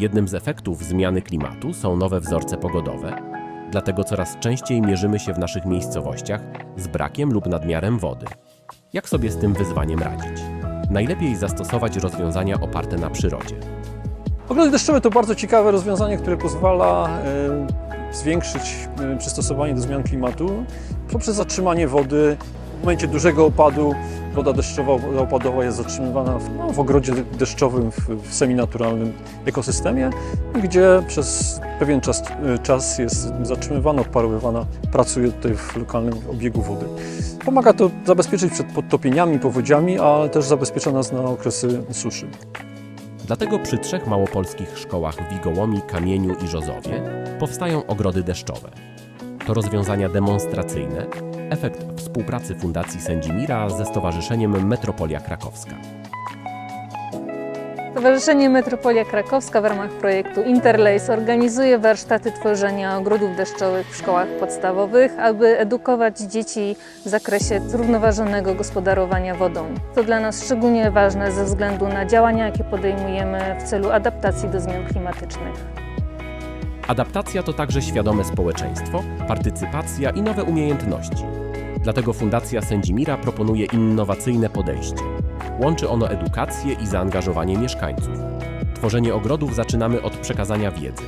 Jednym z efektów zmiany klimatu są nowe wzorce pogodowe, dlatego coraz częściej mierzymy się w naszych miejscowościach z brakiem lub nadmiarem wody. Jak sobie z tym wyzwaniem radzić? Najlepiej zastosować rozwiązania oparte na przyrodzie. Ogrody deszczowe to bardzo ciekawe rozwiązanie, które pozwala e, zwiększyć e, przystosowanie do zmian klimatu poprzez zatrzymanie wody. W momencie dużego opadu woda deszczowa, opadowa jest zatrzymywana w, no, w ogrodzie deszczowym, w, w seminaturalnym ekosystemie, gdzie przez pewien czas, e, czas jest zatrzymywana, odparowywana, pracuje tutaj w lokalnym obiegu wody. Pomaga to zabezpieczyć przed podtopieniami, powodziami, ale też zabezpiecza nas na okresy suszy. Dlatego przy trzech małopolskich szkołach w Wigołomii, Kamieniu i Żozowie powstają ogrody deszczowe. To rozwiązania demonstracyjne, efekt współpracy Fundacji Sędzimira ze Stowarzyszeniem Metropolia Krakowska. Stowarzyszenie Metropolia Krakowska w ramach projektu Interlace organizuje warsztaty tworzenia ogrodów deszczowych w szkołach podstawowych, aby edukować dzieci w zakresie zrównoważonego gospodarowania wodą. To dla nas szczególnie ważne ze względu na działania, jakie podejmujemy w celu adaptacji do zmian klimatycznych. Adaptacja to także świadome społeczeństwo, partycypacja i nowe umiejętności. Dlatego Fundacja Sędzimira proponuje innowacyjne podejście. Łączy ono edukację i zaangażowanie mieszkańców. Tworzenie ogrodów zaczynamy od przekazania wiedzy,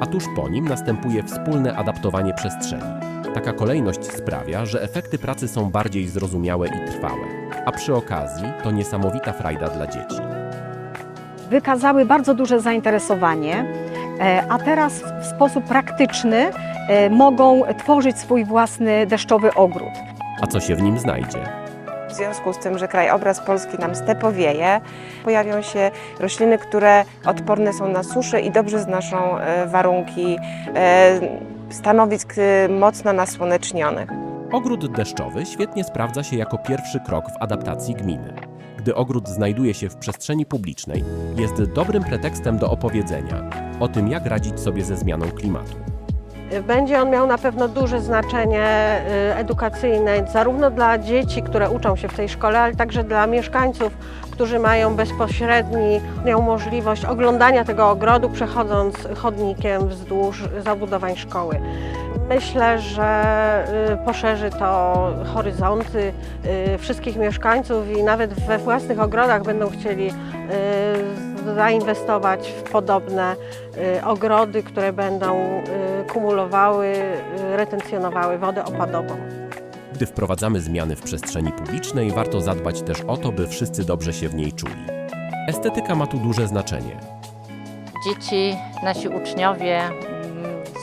a tuż po nim następuje wspólne adaptowanie przestrzeni. Taka kolejność sprawia, że efekty pracy są bardziej zrozumiałe i trwałe, a przy okazji to niesamowita frajda dla dzieci. wykazały bardzo duże zainteresowanie, e, a teraz w sposób praktyczny mogą tworzyć swój własny deszczowy ogród. A co się w nim znajdzie? W związku z tym, że krajobraz Polski nam stepowieje, pojawią się rośliny, które odporne są na suszę i dobrze znoszą e, warunki e, stanowisk e, mocno nasłonecznionych. Ogród deszczowy świetnie sprawdza się jako pierwszy krok w adaptacji gminy. Gdy ogród znajduje się w przestrzeni publicznej, jest dobrym pretekstem do opowiedzenia o tym, jak radzić sobie ze zmianą klimatu. Będzie on miał na pewno duże znaczenie y, edukacyjne, zarówno dla dzieci, które uczą się w tej szkole, ale także dla mieszkańców, którzy mają bezpośrednią możliwość oglądania tego ogrodu, przechodząc chodnikiem wzdłuż zabudowań szkoły. Myślę, że y, poszerzy to horyzonty y, wszystkich mieszkańców i nawet we własnych ogrodach będą chcieli y, zainwestować w podobne ogrody, które będą kumulowały, retencjonowały wodę opadową. Gdy wprowadzamy zmiany w przestrzeni publicznej, warto zadbać też o to, by wszyscy dobrze się w niej czuli. Estetyka ma tu duże znaczenie. Dzieci, nasi uczniowie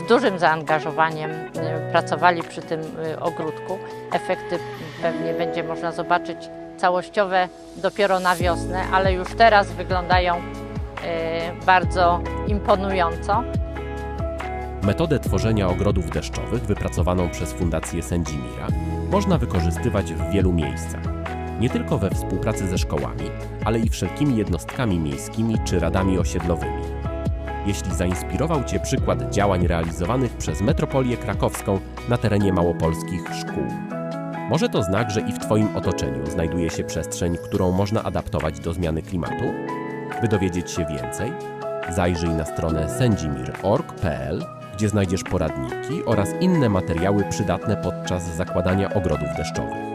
dużym zaangażowaniem y, pracowali przy tym y, ogródku. Efekty pewnie będzie można zobaczyć całościowe dopiero na wiosnę, ale już teraz wyglądają y, bardzo imponująco. Metodę tworzenia ogrodów deszczowych wypracowaną przez Fundację Sędzimira można wykorzystywać w wielu miejscach. Nie tylko we współpracy ze szkołami, ale i wszelkimi jednostkami miejskimi czy radami osiedlowymi. Jeśli zainspirował Cię przykład działań realizowanych przez Metropolię Krakowską na terenie małopolskich szkół, może to znak, że i w Twoim otoczeniu znajduje się przestrzeń, którą można adaptować do zmiany klimatu? By dowiedzieć się więcej, zajrzyj na stronę sędzimir.org.pl, gdzie znajdziesz poradniki oraz inne materiały przydatne podczas zakładania ogrodów deszczowych.